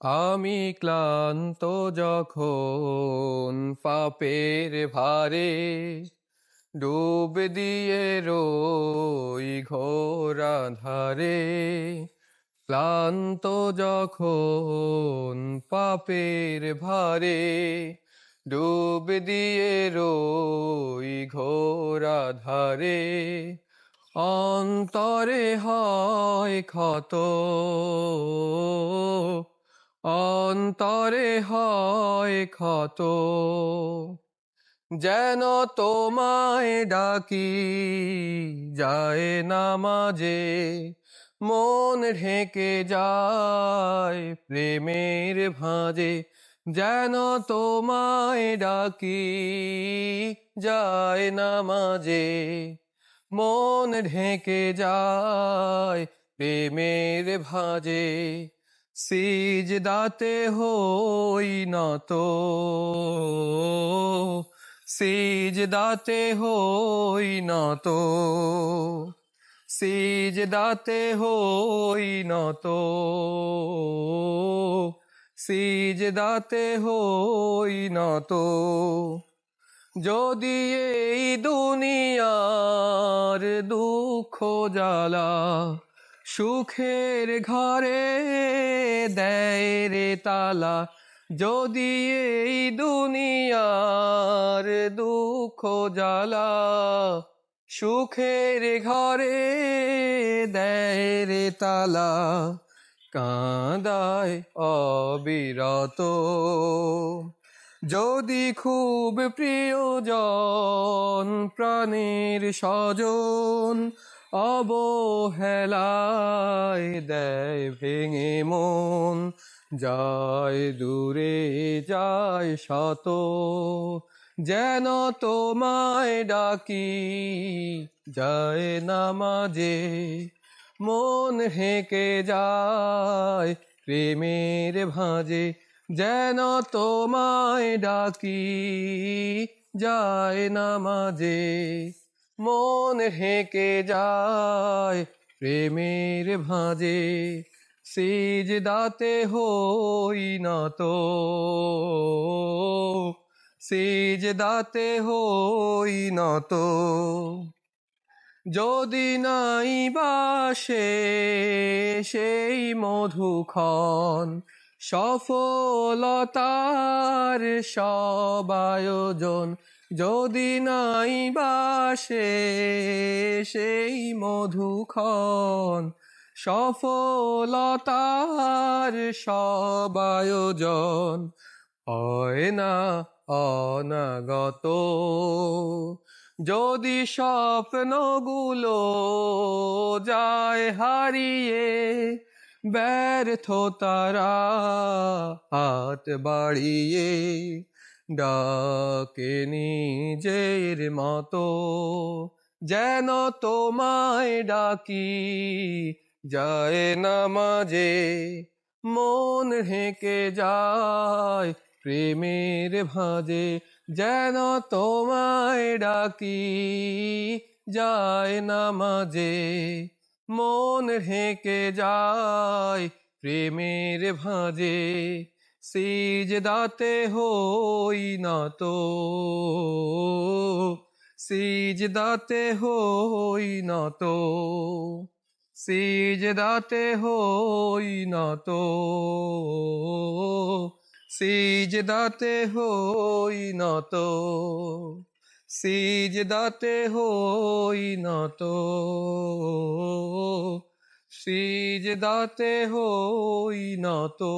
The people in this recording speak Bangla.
আমি ক্লান্ত যখন পাপের ভারে ডুব দিয়ে রই ঘোরা ধারে ক্লান্ত যখন পাপের ভারে ডুব দিয়ে রই ঘোরা ধারে অন্তরে হয় ক্ষত। অন্তরে হয় ক্ষত। যেন তোমায় ডাকি, যায় না মাঝে, মন ঢেকে যায় প্রেমের ভাঁজে। যেন তোমায় ডাকি, যায় না মাঝে, মন ঢেকে যায় প্রেমের ভাঁজে। সিজ দাতে হই নত। সিজ দাতে হই নত। সিজ দাতে হই নত। সিজ দাতে হই নত। যদি এই দুনিয়ার দুঃখ জ্বালা সুখের ঘরে দেয় রে তালা। যদি এই দুনিয়ার দুঃখ জ্বালা, সুখের ঘরে দেয় রে তালা। কাঁদায় অবিরত। যদি খুব প্রিয় প্রিয়জন প্রাণের স্বজন অবহেলায় দেয় ভেঙে মন, যায় দূরে, যায় শত। যেন তোমায় ডাকি, যায় নামাজে মন হেঁকে যায় প্রেমের ভাঁজে। যেন তোমায় ডাকি, যায় না মাঝে মন হেঁকে যায় প্রেমের ভাঁজে সিজ দাতে হই না তো। সিজ দাতে হই না তো। যদি নাই বাসে সেই মধুক্ষণ সফলতার সব আয়োজন যদি নাই বাসে সেই মধুক্ষণ। সফলতার সব আয়োজন হয় না অনাগত। যদি স্বপ্নগুলো যায় হারিয়ে ব্যর্থতারা হাত বাড়িয়ে ডাকে নিজের মতো, যেন তোমায় ডাকি যায় না মাঝে, মন হেঁকে যায় প্রেমের ভাঁজে, যেন তোমায় ডাকি যায় না মাঝে। মন হেঁকে যায় প্রেমের ভাঁজে। সিজ দাতে হই না তো সিজ দাতে হই না তো সিজ দাতে হই না তো সিজ দাতে হই না তো সিজ দাতে হই না তো। সিজ দাতে হই না তো